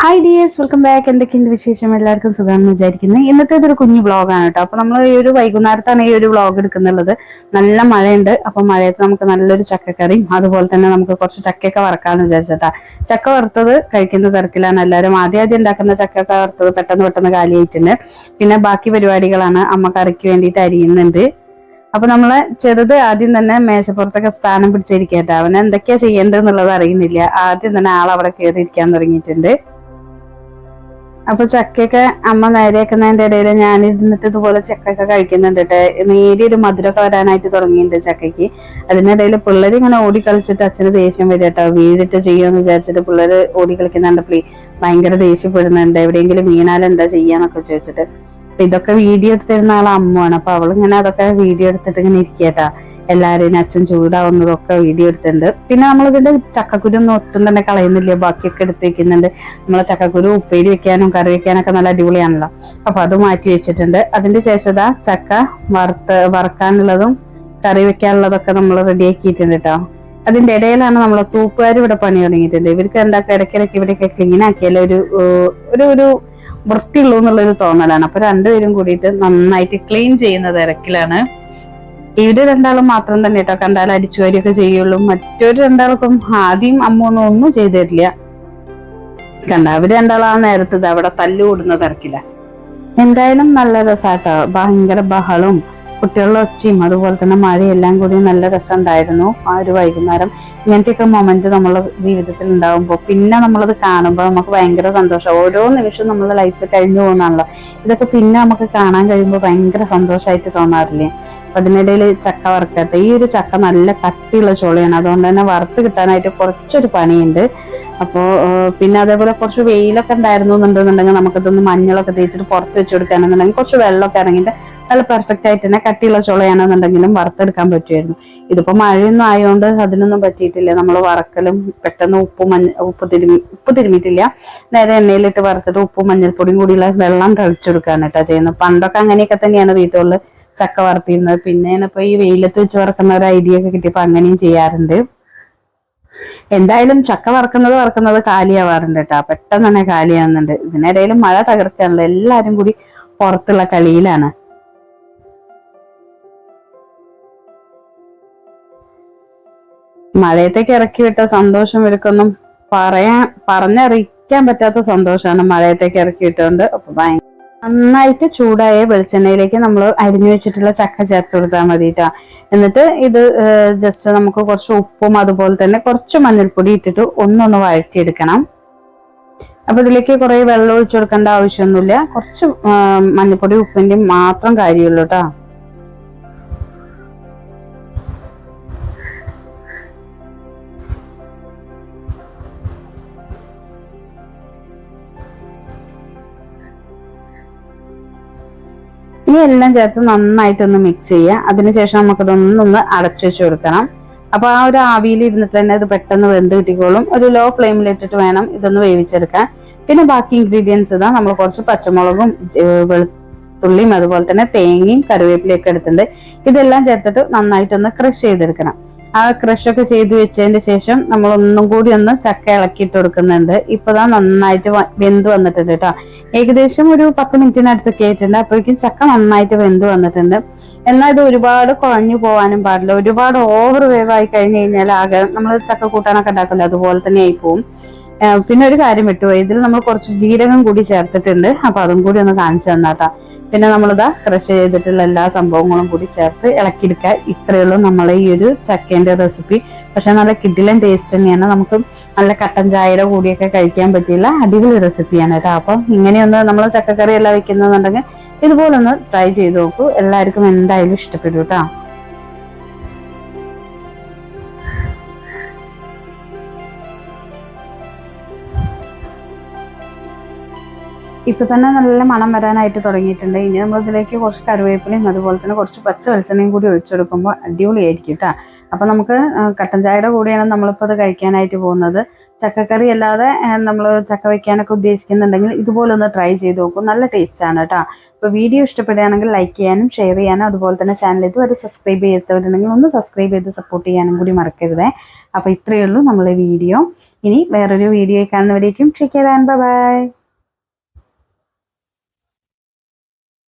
Hi dears welcome back എന്തൊക്കെയുണ്ട് വിശേഷം? എല്ലാവർക്കും സുഖമാണെന്ന് വിചാരിക്കുന്നു. ഇന്നത്തെ ഇതൊരു കുഞ്ഞു വ്ളോഗാണ് കേട്ടോ. അപ്പൊ നമ്മൾ ഈ ഒരു വൈകുന്നേരത്താണ് ഈ ഒരു വ്ളോഗ് എടുക്കുന്നുള്ളത് നല്ല മഴയുണ്ട്. അപ്പൊ മഴയത്ത് നമുക്ക് നല്ലൊരു ചക്കക്കറിയും അതുപോലെ തന്നെ നമുക്ക് കുറച്ച് ചക്കയൊക്കെ വറക്കാന്ന് വിചാരിച്ചിട്ടാ. ചക്ക വറുത്തത് കഴിക്കുന്ന തിരക്കിലാണ് എല്ലാവരും. ആദ്യം ആദ്യം ഉണ്ടാക്കുന്ന ചക്കയൊക്കെ വറുത്തത് പെട്ടെന്ന് പെട്ടെന്ന് കാലിയായിട്ടുണ്ട്. പിന്നെ ബാക്കി പരിപാടികളാണ് അമ്മ കറിക്ക് വേണ്ടിയിട്ട് അരിയുന്നുണ്ട്. അപ്പൊ നമ്മളെ ചെറുത് ആദ്യം തന്നെ മേശപ്പുറത്തൊക്കെ സ്ഥാനം പിടിച്ചിരിക്കട്ടെ അവൻ എന്തൊക്കെയാ ചെയ്യേണ്ടത് എന്നുള്ളത് അറിയുന്നില്ല. ആദ്യം തന്നെ ആൾ അവിടെ കയറി ഇരിക്കാൻ തുടങ്ങിയിട്ടുണ്ട്. അപ്പൊ ചക്കയൊക്കെ അമ്മ നേരെയാക്കുന്നതിന്റെ ഇടയിൽ ഞാൻ ഇരുന്നിട്ട് ഇതുപോലെ ചക്കയൊക്കെ കഴിക്കുന്നുണ്ട് നേരിയ ഒരു മധുരമൊക്കെ വരാനായിട്ട് തുടങ്ങിയിട്ടുണ്ട് ചക്കയ്ക്ക്. അതിനിടയിൽ പിള്ളേർ ഇങ്ങനെ ഓടി കളിച്ചിട്ട് അച്ഛന് ദേഷ്യം വരും കേട്ടോ. വീടിട്ട് ചെയ്യുമെന്ന് വിചാരിച്ചിട്ട് പിള്ളേർ ഓടി കളിക്കുന്നുണ്ട്. ഭയങ്കര ദേഷ്യപ്പെടുന്നുണ്ട്. എവിടെയെങ്കിലും വീണാൽ എന്താ ചെയ്യാന്നൊക്കെ ചോദിച്ചിട്ട്. അപ്പൊ ഇതൊക്കെ വീഡിയോ എടുത്തിരുന്ന ആൾ അമ്മുവാണ്. അപ്പൊ അവളിങ്ങനെ അതൊക്കെ വീഡിയോ എടുത്തിട്ട് ഇങ്ങനെ ഇരിക്കട്ടാ. എല്ലാവരെയും അച്ഛൻ ചൂടാവുന്നതൊക്കെ വീഡിയോ എടുത്തിട്ടുണ്ട്. പിന്നെ നമ്മളിതിന്റെ ചക്കക്കുരു ഒന്നും ഒട്ടും തന്നെ കളയുന്നില്ല. ബാക്കിയൊക്കെ എടുത്ത് വെക്കുന്നുണ്ട് നമ്മളെ ചക്കക്കുരു ഉപ്പേരി വെക്കാനും കറി വെക്കാനൊക്കെ നല്ല അടിപൊളിയാണല്ലോ. അപ്പൊ അത് മാറ്റി വെച്ചിട്ടുണ്ട്. അതിന്റെ ശേഷം ചക്ക വറുത്ത് വറക്കാനുള്ളതും കറി വെക്കാനുള്ളതൊക്കെ നമ്മൾ റെഡിയാക്കിയിട്ടുണ്ട് കേട്ടോ അതിന്റെ ഇടയിലാണ് നമ്മൾ തൂപ്പുകാർ ഇവിടെ പണി തുടങ്ങിയിട്ടുണ്ട്. ഇവർക്ക് എന്താ ഇടയ്ക്കിടയ്ക്ക് ഇവിടെയൊക്കെ ക്ലീൻ ഒരു ഒരു ഒരു വൃത്തിയുള്ളൂ എന്നുള്ളൊരു തോന്നലാണ്. അപ്പൊ രണ്ടുപേരും കൂടിയിട്ട് നന്നായിട്ട് ക്ലീൻ ചെയ്യുന്ന തിരക്കിലാണ്. ഇവർ രണ്ടാളും മാത്രം തന്നെ കേട്ടോ. കണ്ടാൽ അടിച്ചു വരികയൊക്കെ ചെയ്യുള്ളൂ. മറ്റൊരു രണ്ടാൾക്കും ആദ്യം അമ്മ ഒന്നും ചെയ്തിട്ടില്ല. കണ്ട അവർ രണ്ടാളും ആ നേരത്ത് അവിടെ തല്ലുകൂടുന്ന തിരക്കില്ല എന്തായാലും നല്ല രസാട്ടോ. ഭയങ്കര ബഹളും കുട്ടികളുടെ ഒച്ചയും അതുപോലെ തന്നെ മഴയെല്ലാം കൂടി നല്ല രസമുണ്ടായിരുന്നു ആ ഒരു വൈകുന്നേരം. ഇങ്ങനത്തെയൊക്കെ മൊമെന്റ് നമ്മളെ ജീവിതത്തിൽ ഉണ്ടാകുമ്പോൾ പിന്നെ നമ്മളത് കാണുമ്പോൾ നമുക്ക് ഭയങ്കര സന്തോഷം. ഓരോ നിമിഷവും നമ്മളെ ലൈഫിൽ കഴിഞ്ഞു പോകുന്നതാണല്ലോ. ഇതൊക്കെ പിന്നെ നമുക്ക് കാണാൻ കഴിയുമ്പോൾ ഭയങ്കര സന്തോഷമായിട്ട് തോന്നാറില്ലേ? അപ്പൊ അതിനിടയിൽ ചക്ക വറുക്കട്ടെ. ഈ ഒരു ചക്ക നല്ല കട്ടിയുള്ള ചുളയാണ്. അതുകൊണ്ട് തന്നെ വറുത്ത് കിട്ടാനായിട്ട് കുറച്ചൊരു പണിയുണ്ട്. അപ്പോൾ പിന്നെ അതേപോലെ കുറച്ച് വെയിലൊക്കെ ഉണ്ടായിരുന്നു എന്നുണ്ടെന്നുണ്ടെങ്കിൽ നമുക്കിതൊന്ന് മഞ്ഞളൊക്കെ തേച്ചിട്ട് പുറത്ത് വെച്ച് കൊടുക്കാനെന്നുണ്ടെങ്കിൽ കുറച്ച് വെള്ളമൊക്കെ ഇറങ്ങിയിട്ട് നല്ല പെർഫെക്റ്റ് ആയിട്ട് തന്നെ കട്ടിയുള്ള ചുളയാണെന്നുണ്ടെങ്കിലും വറുത്തെടുക്കാൻ പറ്റുമായിരുന്നു. ഇതിപ്പോ മഴയൊന്നും ആയതുകൊണ്ട് അതിനൊന്നും പറ്റിയിട്ടില്ല. നമ്മൾ വറക്കലും പെട്ടെന്ന് ഉപ്പ് മഞ്ഞ ഉപ്പ് തിരുമി ഉപ്പ് തിരുമിയിട്ടില്ല. നേരെ എണ്ണയിലിട്ട് വറുത്തിട്ട് ഉപ്പും മഞ്ഞൾപ്പൊടിയും കൂടിയുള്ള വെള്ളം തളിച്ചെടുക്കുകയാണ് കേട്ടോ ചെയ്യുന്നത്. പണ്ടൊക്കെ അങ്ങനെയൊക്കെ തന്നെയാണ് വീട്ടുകളിൽ ചക്ക വറുത്തിരുന്നത്. പിന്നെ ഇപ്പൊ ഈ വെയിലത്ത് വെച്ച് വറക്കുന്ന ഒരു ഐഡിയ ഒക്കെ കിട്ടിയപ്പോൾ അങ്ങനെയും ചെയ്യാറുണ്ട്. എന്തായാലും ചക്ക വറക്കുന്നത് വറക്കുന്നത് കാലിയാവാറുണ്ട് കേട്ടോ. പെട്ടെന്ന് തന്നെ കാലിയാവുന്നുണ്ട്. ഇതിനിടയിൽ മഴ തകർക്കാനുള്ള എല്ലാവരും കൂടി പുറത്തുള്ള കളിയിലാണ്. മഴയത്തേക്ക് ഇറക്കി വിട്ട സന്തോഷം ഇവർക്കൊന്നും പറയാൻ പറഞ്ഞറിയിക്കാൻ പറ്റാത്ത സന്തോഷമാണ് മഴയത്തേക്ക് ഇറക്കി വിട്ടുകൊണ്ട് അപ്പൊ ഭയങ്കര നന്നായിട്ട് ചൂടായ വെളിച്ചെണ്ണയിലേക്ക് നമ്മൾ അരിഞ്ഞു വെച്ചിട്ടുള്ള ചക്ക ചേർത്ത് കൊടുത്താൽ മതി ട്ടാ. എന്നിട്ട് ഇത് ജസ്റ്റ് നമുക്ക് കുറച്ച് ഉപ്പും അതുപോലെ തന്നെ കുറച്ച് മഞ്ഞൾപ്പൊടി ഇട്ടിട്ട് ഒന്നൊന്ന് വഴറ്റിയെടുക്കണം. അപ്പൊ ഇതിലേക്ക് കുറെ വെള്ളം ഒഴിച്ചു കൊടുക്കേണ്ട ആവശ്യമൊന്നുമില്ല. കുറച്ച് മഞ്ഞൾപ്പൊടി ഉപ്പിന്റെയും മാത്രം കാര്യമുള്ളൂ കേട്ടോ എല്ലാം ചേർത്ത് നന്നായിട്ടൊന്ന് മിക്സ് ചെയ്യുക. അതിനുശേഷം നമുക്കിതൊന്നൊന്ന് അടച്ചു വെച്ച് കൊടുക്കണം. അപ്പൊ ആ ഒരു ആവിയിൽ ഇരുന്നിട്ട് തന്നെ ഇത് പെട്ടെന്ന് വെന്ത് കിട്ടിക്കോളും. ഒരു ലോ ഫ്ലെയിമിൽ ഇട്ടിട്ട് വേണം ഇതൊന്ന് വേവിച്ചെടുക്കാൻ. പിന്നെ ബാക്കി ഇൻഗ്രീഡിയൻസ് ഇതാ നമ്മൾ കുറച്ച് പച്ചമുളകും ഏഹ് വെളുത്തുള്ളിയും അതുപോലെ തന്നെ തേങ്ങയും കറിവേപ്പിലയും ഒക്കെ എടുത്തിട്ടുണ്ട്. ഇതെല്ലാം ചേർത്തിട്ട് നന്നായിട്ടൊന്ന് ക്രഷ് ചെയ്തെടുക്കണം. ആ ക്രഷ് ഒക്കെ ചെയ്ത് വെച്ചതിന് ശേഷം നമ്മൾ ഒന്നും കൂടി ഒന്ന് ചക്ക ഇളക്കിയിട്ട് കൊടുക്കുന്നുണ്ട്. ഇപ്പതാ നന്നായിട്ട് വെന്ത് വന്നിട്ടുണ്ട് കേട്ടോ. ഏകദേശം ഒരു പത്ത് മിനിറ്റിനടുത്തൊക്കെ ആയിട്ടുണ്ട്. അപ്പോഴേക്കും ചക്ക നന്നായിട്ട് വെന്ത് വന്നിട്ടുണ്ട്. എന്നാൽ ഇത് ഒരുപാട് കുഴഞ്ഞു പോകാനും പാടില്ല. ഒരുപാട് ഓവർ വേവായി കഴിഞ്ഞു കഴിഞ്ഞാൽ ആകെ നമ്മൾ ചക്ക കൂട്ടാനൊക്കെ ഉണ്ടാക്കില്ല അതുപോലെ തന്നെ ആയി പോവും. പിന്നെ ഒരു കാര്യം വിട്ടുപോയി ഇതിൽ നമ്മൾ കുറച്ച് ജീരകം കൂടി ചേർത്തിട്ടുണ്ട്. അപ്പൊ അതും കൂടി ഒന്ന് കാണിച്ചു തന്നാട്ടാ. പിന്നെ നമ്മളിതാ ക്രഷ് ചെയ്തിട്ടുള്ള എല്ലാ സംഭവങ്ങളും കൂടി ചേർത്ത് ഇളക്കിയെടുക്കുക. ഇത്രയേ ഉള്ളൂ നമ്മളെ ഈ ഒരു ചക്കേന്റെ റെസിപ്പി പക്ഷെ നല്ല കിഡിലൻ ടേസ്റ്റ് തന്നെയാണ്. നമുക്ക് നല്ല കട്ടൻ ചായയുടെ കൂടിയൊക്കെ കഴിക്കാൻ പറ്റിയുള്ള അടിപൊളി റെസിപ്പിയാണ് കേട്ടോ. അപ്പം ഇങ്ങനെയൊന്ന് നമ്മൾ ചക്കക്കറി എല്ലാം വെക്കുന്നുണ്ടെങ്കിൽ ഇതുപോലൊന്ന് ട്രൈ ചെയ്ത് നോക്കൂ. എല്ലാവർക്കും എന്തായാലും ഇഷ്ടപ്പെടും കേട്ടോ. ഇപ്പൊ തന്നെ നല്ല മണം വരാനായിട്ട് തുടങ്ങിയിട്ടുണ്ട്. ഇനി നമ്മൾ ഇതിലേക്ക് കുറച്ച് കറിവേപ്പിലയും അതുപോലെ തന്നെ കുറച്ച് പച്ച വെളിച്ചെണ്ണയും കൂടി ഒഴിച്ചെടുക്കുമ്പോൾ അടിപൊളിയായിരിക്കും കേട്ടോ അപ്പൊ നമുക്ക് കട്ടൻ ചായയുടെ കൂടെയാണ് നമ്മളിപ്പോൾ അത് കഴിക്കാനായിട്ട് പോകുന്നത്. ചക്കക്കറി അല്ലാതെ നമ്മൾ ചക്ക വയ്ക്കാനൊക്കെ ഉദ്ദേശിക്കുന്നുണ്ടെങ്കിൽ ഇതുപോലെ ഒന്ന് ട്രൈ ചെയ്ത് നോക്കും. നല്ല ടേസ്റ്റാണ് കേട്ടോ അപ്പോൾ വീഡിയോ ഇഷ്ടപ്പെടുകയാണെങ്കിൽ ലൈക്ക് ചെയ്യാനും ഷെയർ ചെയ്യാനും അതുപോലെ തന്നെ ചാനൽ ഇതുവരെ സബ്സ്ക്രൈബ് ചെയ്തവരുണ്ടെങ്കിൽ ഒന്ന് സബ്സ്ക്രൈബ് ചെയ്ത് സപ്പോർട്ട് ചെയ്യാനും കൂടി മറക്കരുതേ. അപ്പോൾ ഇത്രയേ ഉള്ളൂ നമ്മളെ വീഡിയോ. ഇനി വേറൊരു വീഡിയോ കാണുന്നവരേക്കും ഷെയർ ബൈ